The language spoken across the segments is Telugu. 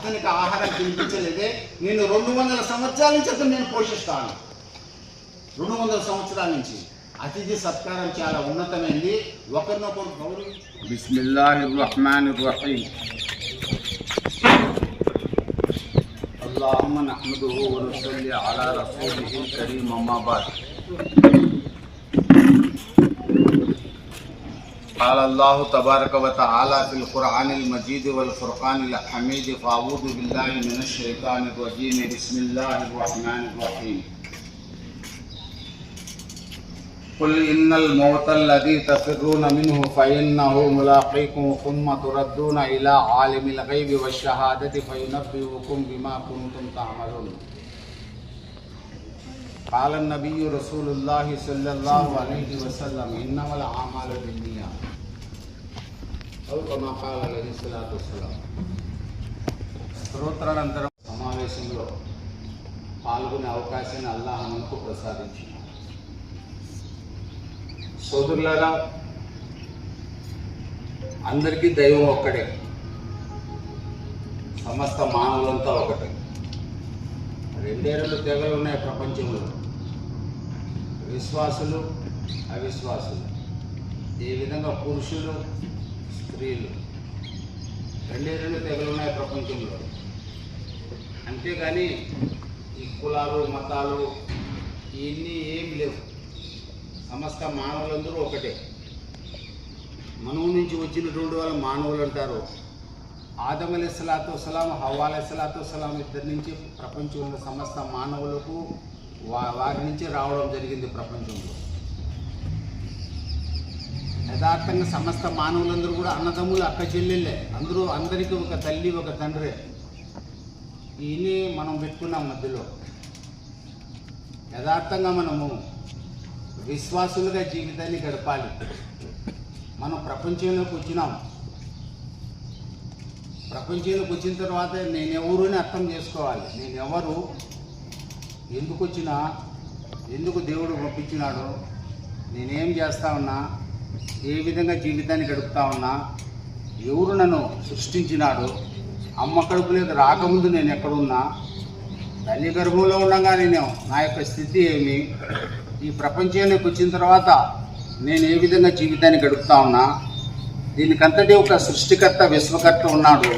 అతనికి ఆహారం తినిపించలేదే నేను రెండు వందల సంవత్సరాల నుంచి అతను నేను పోషిస్తాను రెండు వందల సంవత్సరాల నుంచి అతిథి సత్కారం చాలా ఉన్నతమైంది ఒకరినొకరు గౌరవించి بسم الله الرحمن الرحيم اللهم نحمده ونصلي على رسوله الكريم أما بعد قال الله تبارك وتعالى في القرآن المجيد والفرقان الحميد فأعوذ بالله من الشيطان الرجيم. بسم الله الرحمن الرحيم. قل إن الموت الذي تفرون منه فإنه ملاقيكم ثم تردون إلى عالم الغيب والشهادة فينبئكم بما كنتم تعملون. قال النبي رسول الله صلى الله عليه وسلم إنما الأعمال بالنيات. స్తోత్రానంతరం సమావేశంలో పాల్గొనే అవకాశాన్ని అల్లాహ్ మనకు ప్రసాదించింది. సోదరులారా అందరికీ దైవం ఒక్కడే సమస్త మానవులంతా ఒకటే. రెండే రెండు తెగలు ఉన్నాయి ప్రపంచంలో. విశ్వాసులు అవిశ్వాసులు. ఈ విధంగా పురుషులు స్త్రీలు. రెండే రెండు తెగలు ఉన్నాయి ప్రపంచంలో. అంతేగాని ఈ కులాలు మతాలు ఇవన్నీ ఏమి లేవు. సమస్త మానవులందరూ ఒకటే. మనవు నుంచి వచ్చినటువంటి వాళ్ళు మానవులు అంటారు. ఆదం అలీ సలాం హవాల సలాతో సలాం ఇద్దరి నుంచి ప్రపంచంలో సమస్త మానవులకు వా వారి నుంచి రావడం జరిగింది ప్రపంచంలో. యథార్థంగా సమస్త మానవులందరూ కూడా అన్నదమ్ములు అక్క చెల్లెళ్ళే. అందరూ అందరికీ ఒక తల్లి ఒక తండ్రి. ఈయన్ని మనం పెట్టుకున్నాం మధ్యలో. యథార్థంగా మనము విశ్వాసులుగా జీవితాన్ని గడపాలి. మనం ప్రపంచంలోకి వచ్చినాం. ప్రపంచంలోకి వచ్చిన తర్వాత నేను అని అర్థం చేసుకోవాలి? నేను ఎవరు ఎందుకు వచ్చినా ఎందుకు దేవుడు పంపించినాడు నేనేం చేస్తా ఉన్నా? ఏ విధంగా జీవితాన్ని గడుపుతా ఉన్నా ఎవరు నన్ను సృష్టించినాడు అమ్మ కడుపులోకి రాకముందు నేను ఎక్కడున్నా తల్లి గర్భంలో ఉండగా నేను నా యొక్క స్థితి ఏమి? ఈ ప్రపంచంలోకి వచ్చిన తర్వాత నేను ఏ విధంగా జీవితాన్ని గడుపుతా ఉన్నా? దీనికంతటి ఒక సృష్టికర్త విశ్వకర్త ఉన్నాడు.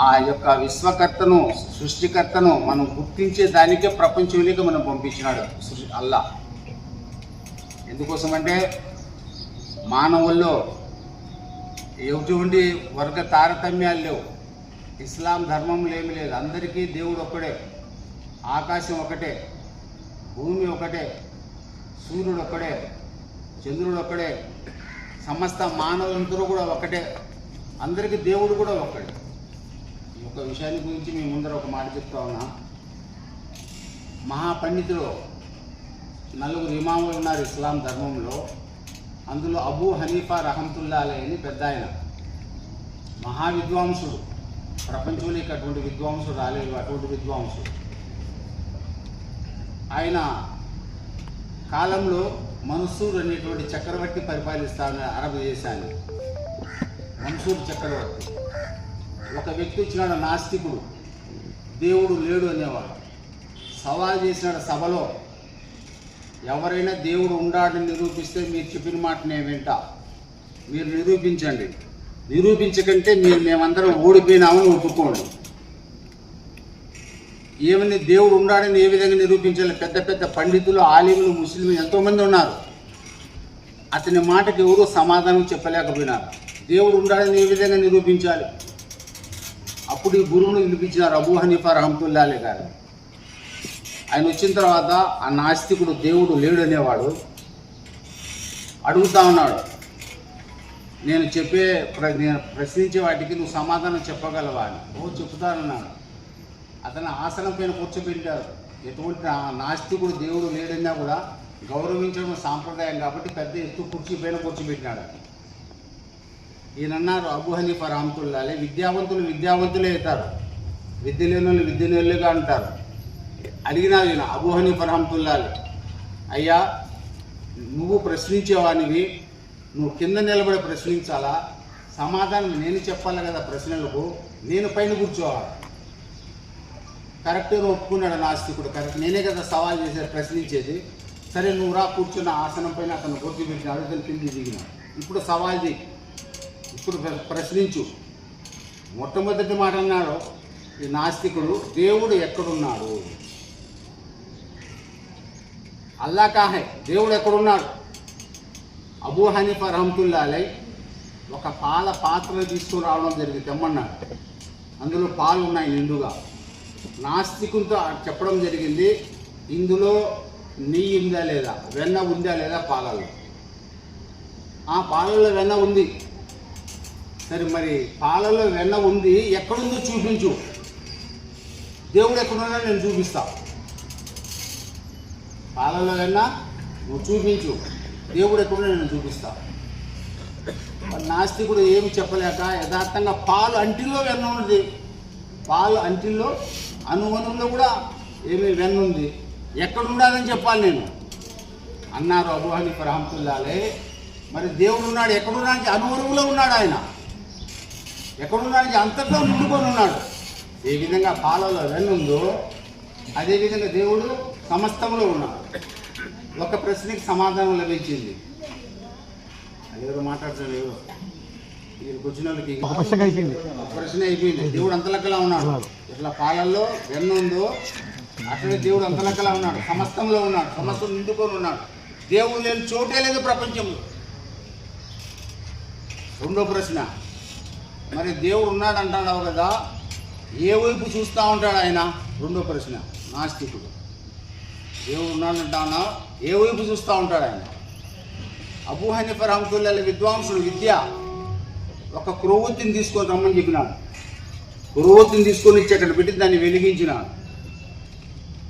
ఆ యొక్క విశ్వకర్తను సృష్టికర్తను మనం గుర్తించే దానికే ప్రపంచంలోకి మనం పంపించినాడు అల్లా. ఎందుకోసమంటే మానవుల్లో ఎటువంటి వర్గ తారతమ్యాలు లేవు. ఇస్లాం ధర్మంలో ఏమి లేదు. అందరికీ దేవుడు ఒక్కడే. ఆకాశం ఒకటే. భూమి ఒకటే. సూర్యుడు ఒక్కడే. చంద్రుడు ఒక్కడే. సమస్త మానవులందరూ కూడా ఒకటే. అందరికీ దేవుడు కూడా ఒక్కడే. ఈ యొక్క విషయాన్ని గురించి మీ ముందర ఒక మాట చెప్తా ఉన్నా. మహాపండితులు నలుగురు ఇమాములు ఉన్నారు ఇస్లాం ధర్మంలో. అందులో అబూ హనీఫా రహమతుల్లా అని పెద్ద ఆయన మహావిద్వాంసుడు ప్రపంచంలోకి అటువంటి విద్వాంసుడు రాలేదు అటువంటి విద్వాంసుడు. ఆయన కాలంలో మన్సూర్ అనేటువంటి చక్రవర్తి పరిపాలిస్తా అరబ్ దేశాన్ని మన్సూర్ చక్రవర్తి. ఒక వ్యక్తి వచ్చినాడు నాస్తికుడు. దేవుడు లేడు అనేవాడు. సవాల్ చేసినాడు సభలో. ఎవరైనా దేవుడు ఉండాడని నిరూపిస్తే మీరు చెప్పిన మాట నేను వింటా. మీరు నిరూపించండి. నిరూపించకంటే మీరు మేమందరం ఓడిపోయినామని ఒప్పుకోండి. ఏమని దేవుడు ఉన్నాడని ఏ విధంగా నిరూపించాలి? పెద్ద పెద్ద పండితులు ఆలిములు ముస్లింలు ఎంతోమంది ఉన్నారు. అతని మాటకి ఎవరు సమాధానం చెప్పలేకపోయినారు. దేవుడు ఉన్నాడని ఏ విధంగా నిరూపించాలి? అప్పుడు ఈ గురువును పిలిపించినారు అబూ హనీఫా రహమతుల్లాలే గారు. ఆయన వచ్చిన తర్వాత ఆ నాస్తికుడు దేవుడు లేడు అనేవాడు అడుగుతా ఉన్నాడు. నేను చెప్పే ప్ర- నేను ప్రశ్నించే వాటికి నువ్వు సమాధానం చెప్పగలవా అని. ఓ చెప్తానన్నాడు అతను ఆసనం పైన కూర్చోబెట్టారు ఎటువంటి నాస్తికుడు దేవుడు లేడన్నా కూడా గౌరవించడం సాంప్రదాయం కాబట్టి పెద్ద ఎత్తు కుర్చీ పైన కూర్చోబెట్టినాడు. ఈయన అన్నారు అబు హనీఫా రామతుల్లాలే విద్యావంతులు విద్యావంతులే అవుతారు. విద్య లేని వాళ్ళు విద్య అంటారు. అడిగినారు ఈయన అబూహని హనీఫా అయ్యా నువ్వు ప్రశ్నించేవానివి నువ్వు కింద నిలబడి ప్రశ్నించాలా? సమాధానం నేను చెప్పాలి కదా ప్రశ్నలకు నేను పైన కూర్చోవాలి. కరెక్ట్గా ఒప్పుకున్నాడు నాస్తికుడు కరెక్ట్. నేనే కదా సవాల్ చేశారు ప్రశ్నించేది. సరే నువ్వు రా కూర్చున్న ఆసనం పైన అతను కూర్చోబెట్టినాడు అతను కింది దిగినాడు ఇప్పుడు సవాల్ చేయి ఇప్పుడు ప్ర- ప్రశ్నించు. మొట్టమొదటి మాట అన్నాడు ఈ నాస్తికుడు దేవుడు ఎక్కడున్నాడు? అల్లా కాహే దేవుడు ఎక్కడున్నాడు? అబూ హనీఫా రహమతుల్లాలై ఒక పాల పాత్ర తీసుకుని రావడం జరిగింది తెమ్మన్నాడు. అందులో పాలు ఉన్నాయి నిండుగా. నాస్తికులతో చెప్పడం జరిగింది ఇందులో నెయ్యి ఉందా లేదా? వెన్న ఉందా లేదా పాలలో ఆ పాలలో వెన్న ఉంది. సరే మరి పాలలో వెన్న ఉంది ఎక్కడుందో చూపించు. దేవుడు ఎక్కడున్నా నేను చూపిస్తాను పాలలో వెన్న నువ్వు చూపించు. దేవుడు ఎక్కడున్నాడో నేను చూపిస్తా. నాస్తికుడు ఏమి చెప్పలేక యథార్థంగా పాలు అంటిలో వెన్న ఉంది. పాలు అంటిల్లో అనువనంలో కూడా ఏమి వెన్న ఉంది. ఎక్కడ ఉండాలని చెప్పాలి నేను. అన్నారు అబుహాని హనీఫ్ రహమతుల్లాలే మరి దేవుడు ఉన్నాడు ఎక్కడున్నానికి అనువనువులో ఉన్నాడు ఆయన. ఎక్కడున్నానికి అంతట్లో నిండుకొని ఉన్నాడు. ఏ విధంగా పాలలో వెన్నుందో అదేవిధంగా దేవుడు సమస్తంలో ఉన్నాడు ఒక ప్రశ్నకి సమాధానం లభించింది. ఎవరు మాట్లాడుతున్నారు ఎవరు. వచ్చిన వాళ్ళకి ప్రశ్న అయిపోయింది. ఒక ప్రశ్న అయిపోయింది. దేవుడు అంతలెక్కలా ఉన్నాడు. ఇట్లా పాలల్లో వెన్న ఉందో అట్లనే దేవుడు అంతలెక్కలా ఉన్నాడు. సమస్తంలో ఉన్నాడు. సమస్తం నిండుకొని ఉన్నాడు. దేవుడు లేని చోటే లేదు ప్రపంచంలో. రెండో ప్రశ్న. మరి దేవుడు ఉన్నాడు అంటున్నావు కదా? ఏ వైపు చూస్తూ ఉంటాడు ఆయన? రెండో ప్రశ్న. నాస్తికుడు. ఏమున్నానంటానా ఏ వైపు చూస్తూ ఉంటాడు ఆయన? అబూ హనీఫర్ విద్వాంసుడు విద్య. ఒక క్రొవ్వొత్తిని తీసుకొని రమ్మని చెప్పినాడు. క్రొవ్వొత్తిని తీసుకొని ఇచ్చి అక్కడ పెట్టి దాన్ని వెలిగించినాడు.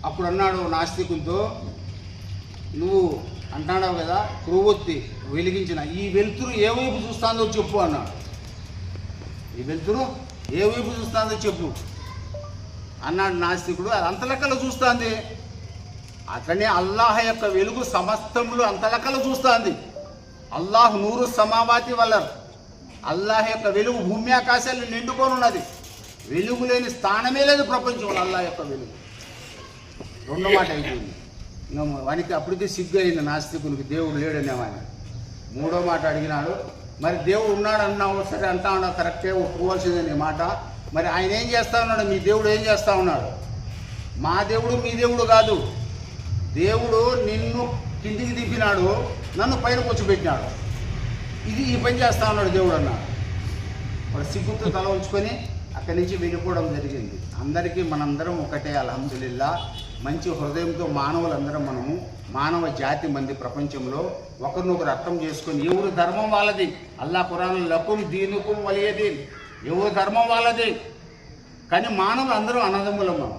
అప్పుడు అన్నాడు నాస్తికులతో నువ్వు అంటున్నావు కదా క్రొవ్వొత్తి వెలిగించిన ఈ వెలుతురు ఏ వైపు చూస్తాందో చెప్పు అన్నాడు. ఈ వెలుతురు ఏ వైపు చూస్తాందో చెప్పు అన్నాడు నాస్తికుడు. అది అంత లెక్కలో చూస్తుంది. అతనే అల్లాహ్ యొక్క వెలుగు సమస్తములు అంతలకలు చూస్తుంది. అల్లాహ్ నూరు సమావాతి వల్ల అల్లాహ్ యొక్క వెలుగు భూమి ఆకాశాలు నిండుకొని ఉన్నది వెలుగు లేని స్థానమే లేదు ప్రపంచంలో అల్లాహ్ యొక్క వెలుగు. రెండో మాట అయిపోయింది. వానికి అప్పటికే సిగ్గు అయింది నాస్తికునికి దేవుడు లేడనేవాని. మూడో మాట అడిగినాడు మరి దేవుడు ఉన్నాడు అన్నావు సరే అంటా ఉన్నావు కరెక్టే ఒప్పుకోవాల్సిందే నీ మాట. మరి ఆయన ఏం చేస్తా ఉన్నాడు? మీ దేవుడు ఏం చేస్తా ఉన్నాడు? మా దేవుడు మీ దేవుడు కాదు. దేవుడు నిన్ను కిందికి దింపినాడు నన్ను పైన కూర్చోబెట్టినాడు. ఇది ఈ పని చేస్తా ఉన్నాడు దేవుడు అన్నాడు వాడు సిగ్గుతో తల ఉంచుకొని అక్కడి నుంచి వెళ్ళిపోవడం జరిగింది. అందరికీ మనందరం ఒకటే అల్హమ్దులిల్లా. మంచి హృదయంతో మానవులందరం మనము మానవ జాతి మంది ప్రపంచంలో ఒకరినొకరు అర్థం చేసుకొని ఎవరు ధర్మం వాళ్ళది? అల్లా పురాణం లకుం దీనుకుం వలియదీన్. ఎవరు ధర్మం వాళ్ళది? కానీ మానవులు అందరూ అన్నదమ్ములం మనం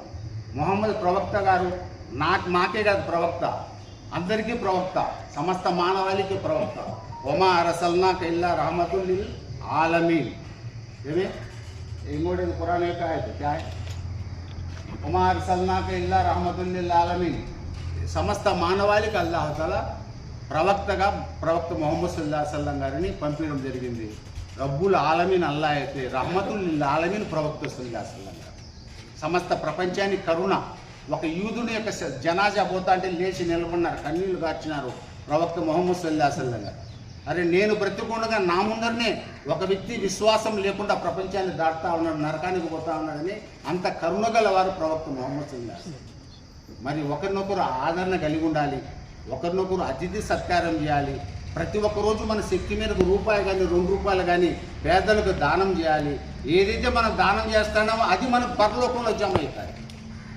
మొహమ్మద్ ప్రవక్త గారు నాకు మాకే కాదు ప్రవక్త. అందరికీ ప్రవక్త. సమస్త మానవాళికి ప్రవక్త. ఒమా అరసల్నా ఇల్లా రహమతుల్ ఆలమీన్. ఏమి? ఇంకోటి పురాణ యొక్క ఆయత క్యా హై? ఒమా ఇల్లా రహమతుల్లిల్ ఆలమీన్. సమస్త మానవాళికి అల్లాహతల ప్రవక్తగా ప్రవక్త మొహమ్మద్ సుల్లా సల్లం గారిని పంపించడం జరిగింది. రబ్బుల్ ఆలమీన్ అల్లా అయితే రహమతుల్ ఆలమీన్ ప్రవక్త సుల్లా సల్లం గారు. సమస్త ప్రపంచానికి కరుణ. ఒక యూదుని యొక్క జనాజా పోతా అంటే లేచి నిలబడినారు కన్నీళ్ళు కార్చినారు ప్రవక్త మొహమ్మద్ సల్లాసల్లం గారు. అరే నేను బ్రతికుండగా నా ముందరనే ఒక వ్యక్తి విశ్వాసం లేకుండా ప్రపంచాన్ని దాటుతా ఉన్నాడు నరకానికి పోతా ఉన్నాడని అంత కరుణ గలవారు ప్రవక్త మొహమ్మద్ సల్లాస్ మరి ఒకరినొకరు ఆదరణ కలిగి ఉండాలి ఒకరినొకరు అతిథి సత్కారం చేయాలి ప్రతి ఒక్కరోజు మన శక్తి మేరకు రూపాయి కానీ రెండు రూపాయలు కానీ పేదలకు దానం చేయాలి. ఏదైతే మనం దానం చేస్తున్నామో అది మనకు పరలోకంలో జమ అవుతాయి.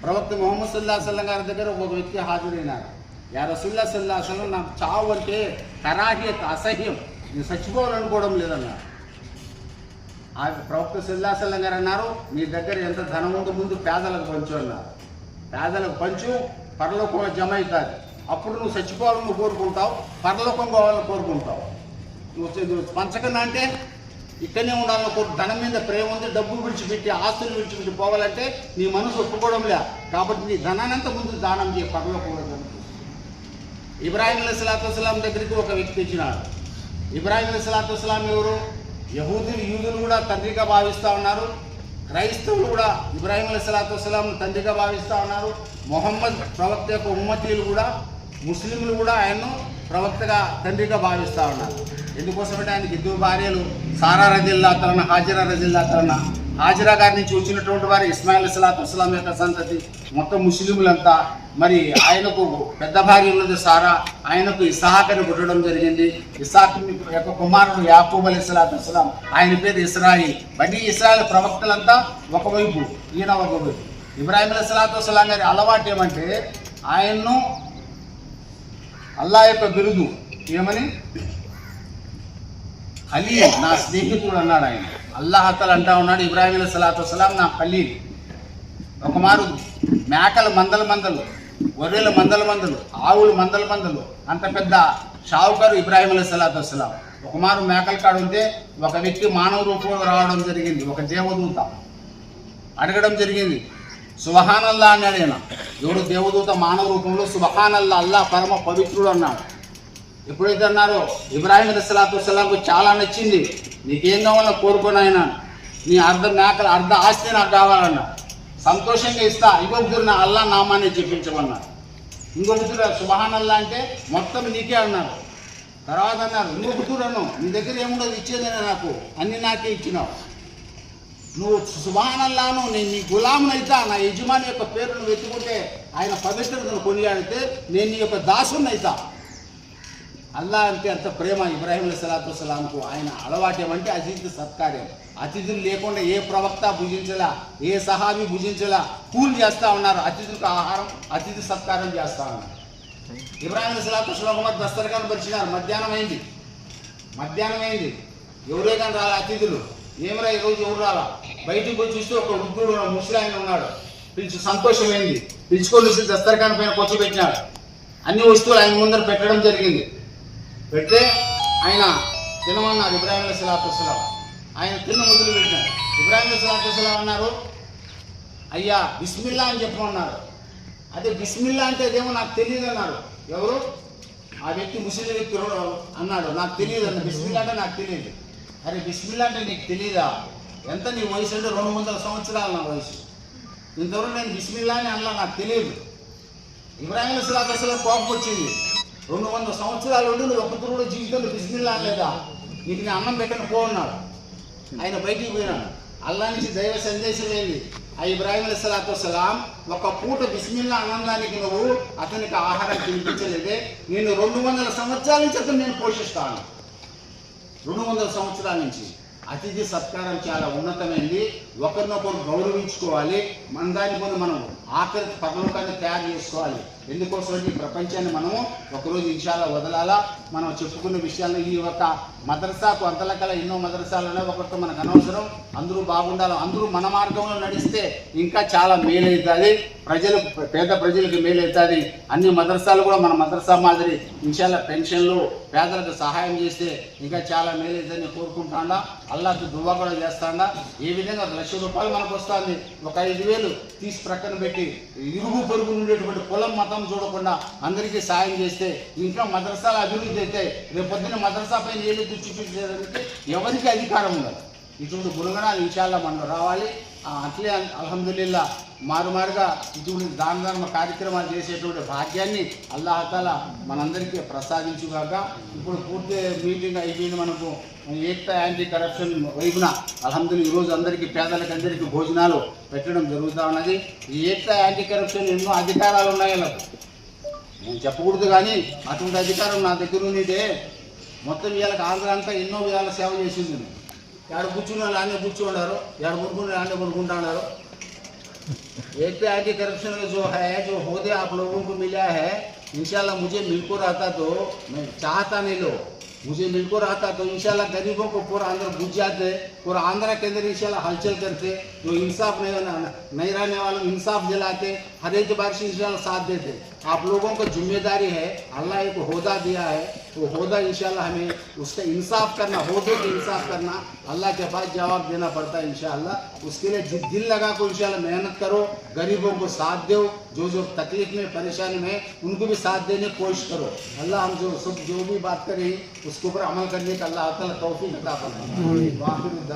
ప్రవక్త మొహమ్మద్ సుల్లా సల్లం గారి దగ్గర ఒక వ్యక్తి హాజరైనారు. యా రసుల్లా సల్లా సల్లం నాకు చావు అంటే కరాహియత్ అసహ్యం. నేను చచ్చిపోవాలనుకోవడం లేదన్నారు. ఆ ప్రవక్త సుల్లా సల్లం గారు అన్నారు మీ దగ్గర ఎంత ధనం ఉందో ముందు పేదలకు పంచు అన్నారు. పేదలకు పంచు పరలోకంలో జమ అవుతుంది అప్పుడు నువ్వు చచ్చిపోవాలని కోరుకుంటావు పరలోకం కావాలని కోరుకుంటావు. నువ్వు నువ్వు పంచకన్నా అంటే ఇక్కడనే ఉండాలని కోరు ధనం మీద ప్రేమ ఉంది డబ్బులు విడిచిపెట్టి ఆస్తులు విడిచిపెట్టి పోవాలంటే నీ మనసు ఒప్పుకోవడం లే కాబట్టి నీ ధనానంత ముందు దానం చేయ పరలోకంలో ఇబ్రాహిం అలీ సలాతు దగ్గరికి ఒక వ్యక్తి ఇచ్చినాడు ఇబ్రాహిం అలీ సలాతు ఎవరు? యహూదులు యూదులు కూడా తండ్రిగా భావిస్తూ ఉన్నారు. క్రైస్తవులు కూడా ఇబ్రాహిం అలైహిస్సలాతు వసలాం తండ్రిగా భావిస్తూ ఉన్నారు. మొహమ్మద్ ప్రవక్త యొక్క ఉమ్మతీలు కూడా ముస్లింలు కూడా ఆయన్ను ప్రవక్తగా తండ్రిగా భావిస్తూ ఉన్నారు. ఎందుకోసమంటే ఆయనకి ఇద్దరు భార్యలు సారా రజిల్లా తలన హాజిరా రజిల్లా తలన హాజిరా గారి నుంచి వచ్చినటువంటి వారు ఇస్మాయిల్ సలాత్ ఇస్లాం యొక్క సంతతి. మొత్తం ముస్లింలంతా మరి ఆయనకు పెద్ద భార్య ఉన్నది సారా. ఆయనకు ఇసాహాకని పుట్టడం జరిగింది. ఇసాక్ యొక్క కుమారుడు యాకూబ్ అలీ సలాత్ ఇస్లాం ఆయన పేరు ఇస్రాయి. బన్నీ ఇస్రాయల్ ప్రవక్తలంతా ఒకవైపు ఈయన ఒకవైపు. ఇబ్రాహిం అలీ సలాత్ ఇస్లాం గారి అలవాటు ఏమంటే ఆయన్ను అల్లా యొక్క బిరుదు ఏమని? ఖలీల్ నా స్నేహితుడు అన్నాడు ఆయన. అల్లాహతలు అంటా ఉన్నాడు ఇబ్రాహీం అలీ సలాతు వసలాం నా ఖలీల్. ఒక మారు మేకలు మందల మందలు గొర్రెలు మందల మందలు ఆవులు మందల మందలు అంత పెద్ద షావుకారు ఇబ్రాహీం అలీ సలాతు వసలాం. ఒక మారు మేకల కాడు ఉంటే ఒక వ్యక్తి మానవ రూపంలో రావడం జరిగింది ఒక దేవదూత. అడగడం జరిగింది సుబహానల్లా అన్నాడు ఆయన ఎవడు దేవదూత మానవ రూపంలో? సుబహానల్లా అల్లా పరమ పవిత్రుడు అన్నాడు. ఎప్పుడైతే అన్నారో ఇబ్రాహిం అలైహిస్సలాతు సలాంకు చాలా నచ్చింది. నీకేం కావాలో కోరుకొని ఆయన. నీ అర్ధ మేకలు అర్ధ ఆస్తి నాకు కావాలన్నా. సంతోషంగా ఇస్తా. ఇంకొకరు నా అల్లా నామాన్ని చెప్పించమన్నా ఇంకొకరు సుబహాన్ అల్లా అంటే మొత్తం నీకే అన్నారు. తర్వాత అన్నారు నువ్వు అను నీ దగ్గర ఏముండదు? ఇచ్చేదేనే నాకు. అన్ని నాకే ఇచ్చినావు. నువ్వు సుబానల్లాను నేను నీ గులామునైతా నా యజమాని యొక్క పేరును వెతుకుంటే ఆయన పవిత్రతను కొనియాడితే నేను నీ యొక్క దాసునైతా అల్లా అంటే అంత ప్రేమ ఇబ్రాహీం సలాతు సలాంకు ఆయన అలవాటు ఏమంటే అతిథి సత్కార్యం. అతిథులు లేకుండా ఏ ప్రవక్త భుజించలా ఏ సహాబి భుజించలా కూల్ చేస్తా ఉన్నారు. అతిథులకు ఆహారం అతిథి సత్కారం చేస్తా ఉన్నారు. ఇబ్రాహిం సలాతు సలాం దస్తరకాన్ని పరిచినారు. మధ్యాహ్నం అయింది. మధ్యాహ్నం అయింది. ఎవరే కానీ రాలే అతిథులు? ఏమరా ఈరోజు ఎవరు రాలా? బయటికి పోయి చూస్తే ఒక వృద్ధుడు ముసలాయన ఉన్నాడు. పిలిచి సంతోషమైంది. పిలుచుకొని వచ్చి దస్తరకాని పైన కూర్చోబెట్టినాడు. అన్ని వస్తువులు ఆయన ముందర పెట్టడం జరిగింది. పెడితే ఆయన తినమన్నారు ఇబ్రాహిం సలాతు ఆయన తిన్న మొదలు పెట్టినారు ఇబ్రాహిం సలాతు అన్నారు. అయ్యా బిస్మిల్లా అని చెప్పమన్నారు. అదే బిస్మిల్లా అంటే అదేమో నాకు తెలియదు అన్నారు. ఎవరు? ఆ వ్యక్తి ముస్లిం వ్యక్తి అన్నాడు. నాకు తెలియదు అన్న బిస్మిల్లా అంటే నాకు తెలియదు. అరే బిస్మిల్లా అంటే నీకు తెలియదా ఎంత నీ వయసు అంటే రెండు వందల సంవత్సరాలు నా వయసు. ఇంతవరకు నేను బిస్మిల్లా అని అన్నా నాకు తెలియదు. ఇబ్రాహిం సలాత్ అసలు కోపం వచ్చింది. రెండు వందల సంవత్సరాలు ఉండి నువ్వు ఒక్క కూడా జీవితంలో బిస్మిల్లా లేదా నీకు నేను అన్నం పెట్టను పో ఆయన బయటికి పోయినాడు. అల్లా నుంచి దైవ సందేశం ఏంది? ఆ ఇబ్రాహిం సలాతు సలాం ఒక పూట బిస్మిల్లా ఆనందానికి నువ్వు అతనికి ఆహారం తినిపించలేదే. నేను రెండు వందల సంవత్సరాల నుంచి అతను నేను పోషిస్తాను. రెండు వందల సంవత్సరాల నుంచి అతిథి సత్కారం చాలా ఉన్నతమైంది. ఒకరినొకరు గౌరవించుకోవాలి. మన దాని మనం ఆఖరి పరలోకాన్ని తయారు చేసుకోవాలి. ఎందుకోసం ఈ ప్రపంచాన్ని మనము ఒకరోజు ఇన్షాల్లా వదలాలా? మనం చెప్పుకున్న విషయాలు ఈ యొక్క మదరసాకు అంతలకల ఎన్నో మదరసాలు ఒకరితో మనకు అనవసరం. అందరూ బాగుండాలి. అందరూ మన మార్గంలో నడిస్తే ఇంకా చాలా మేలవుతుంది ప్రజలు పేద ప్రజలకు మేలవుతుంది అన్ని మదరసాలు కూడా మన మదరసా మాదిరి. ఇన్షాల్లా పెన్షన్లు పేదలకు సహాయం చేస్తే ఇంకా చాలా మేలవుతుందని కోరుకుంటాడా. అల్లాకి దువ్వా కూడా చేస్తాడా. ఏ విధంగా ఒక లక్ష రూపాయలు మనకు వస్తుంది. ఒక ఐదు వేలు తీసి ప్రక్కన పెట్టి ఇరుగు పొరుగు ఉండేటువంటి కులం మతం చూడకుండా అందరికీ సాయం చేస్తే ఇంకా మదరసాల అభివృద్ధి అయితే రేపు పొద్దున్న మదరసా పైన దృష్టి చూసేదానికి ఎవరికి అధికారం ఉండదు. ఇటువంటి గుణగణాలు ఇన్షాల్లా మనం రావాలి. అట్లే అల్హమ్దుల్లా మారుమారుగా ఇటువంటి దాన ధర్మ కార్యక్రమాలు చేసేటువంటి భాగ్యాన్ని అల్లాహతాల మనందరికీ ప్రసాదించుగాక. ఇప్పుడు పూర్తి మీటింగ్ అయిపోయింది మనకు. ఏక్తా యాంటీ కరప్షన్ వైపున అల్హమ్దుల్లా ఈరోజు అందరికీ పేదలకు అందరికీ భోజనాలు పెట్టడం జరుగుతూ ఉన్నది. ఈ ఏక్తా యాంటీ కరప్షన్ ఎన్నో అధికారాలు ఉన్నాయి అలా నేను చెప్పకూడదు కానీ అటువంటి అధికారం నా దగ్గర ఉన్నదే. మొత్తం వీళ్ళకి ఆంధ్ర అంతా ఎన్నో విధాల సేవ చేసింది. నేను. ఎక్కడ కూర్చున్న వాళ్ళు ఆనే కూర్చున్నారు ఎక్కడ పడుకున్న ఆనే పడుకుంటున్నారు एक तो एंटी करप्शन में जो है, जो होदे आप लोगों को मिला है, इंशाल्लाह मुझे मिलको रहता तो मैं चाहता नहीं लो। मुझे मिलको रहता तो इंशाल्लाह गरीबों को पूरा अंदर बुझ जाते पूरा आंध्रा के अंदर इंशाल्लाह हलचल करते जो इंसाफ नहीं नहीं रहने वालों इंसाफ दिलाते हर एक बार से इंशाल्लाह साथ देते आप लोगों को ज़िम्मेदारी है अल्लाह एक होदा दिया है वो होदा इंशाल्लाह हमें उसका इंसाफ करना होदे का इंसाफ करना अल्लाह के पास जवाब देना पड़ता है इंशाल्लाह उसके लिए दिल लगा को इंशाल्लाह मेहनत करो गरीबों को साथ दो जो जो तकलीफ़ में परेशानी में उनको भी साथ देने की कोशिश करो। अल्लाह हम जो सब जो भी बात करें उसके ऊपर अमल करने का अल्लाह तौफी तौफीक अता